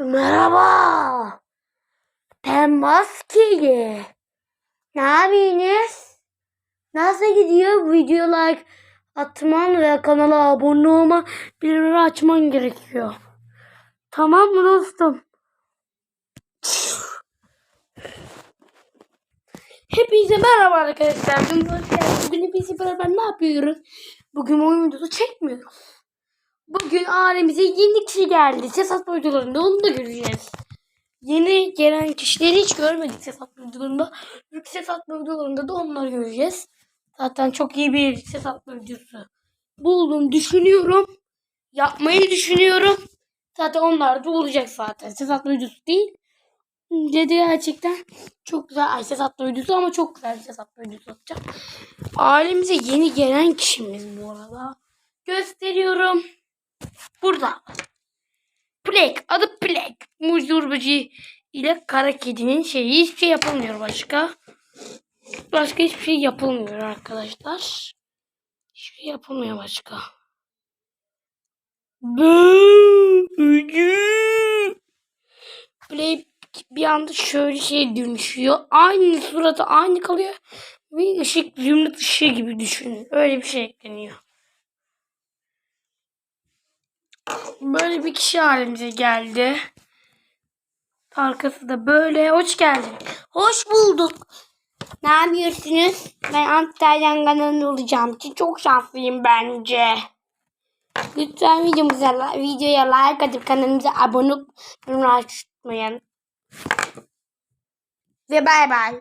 Merhaba. Ben maskeli. Ne yapıyorsunuz? Nasıl gidiyor? Video like atman ve kanala abone olma bildirimleri açman gerekiyor. Tamam mı dostum? Hepinize merhaba arkadaşlar. Bugün hepinize beraber ne yapıyoruz? Bugün oyun videosu çekmiyoruz. Bugün ailemize yeni kişi geldi. Ses atma videolarında onu da göreceğiz. Yeni gelen kişileri hiç görmedik ses atma videolarında. İlk ses atma videolarında da onları göreceğiz. Zaten çok iyi bir ses atma videosu buldum düşünüyorum. Yapmayı düşünüyorum. Zaten onlar da olacak zaten. Ses atma videosu değil. Dedi gerçekten çok güzel ay ses atma videosu ama çok güzel ses atma videosu atacağım. Ailemize yeni gelen kişimiz bu arada. Gösteriyorum. Burada. Plek. Adı Plek. Muzdur böceği ile kara kedinin şeyi. Hiçbir şey yapılmıyor başka. Başka hiçbir şey yapılmıyor arkadaşlar. Hiçbir şey yapılmıyor başka. Plek bir anda şöyle şey dönüşüyor. Aynı suratı aynı kalıyor. Ve ışık zümrüt ışığı gibi düşünün. Öyle bir şey ekleniyor. Böyle bir kişi halimize geldi. Arkası da böyle. Hoş geldin. Hoş bulduk. Ne yapıyorsunuz? Ben Antalya'nın kanalında olacağım için çok şanslıyım bence. Lütfen videomuza, videoya like atıp kanalımıza abone olup açmayın. Ve bay bay.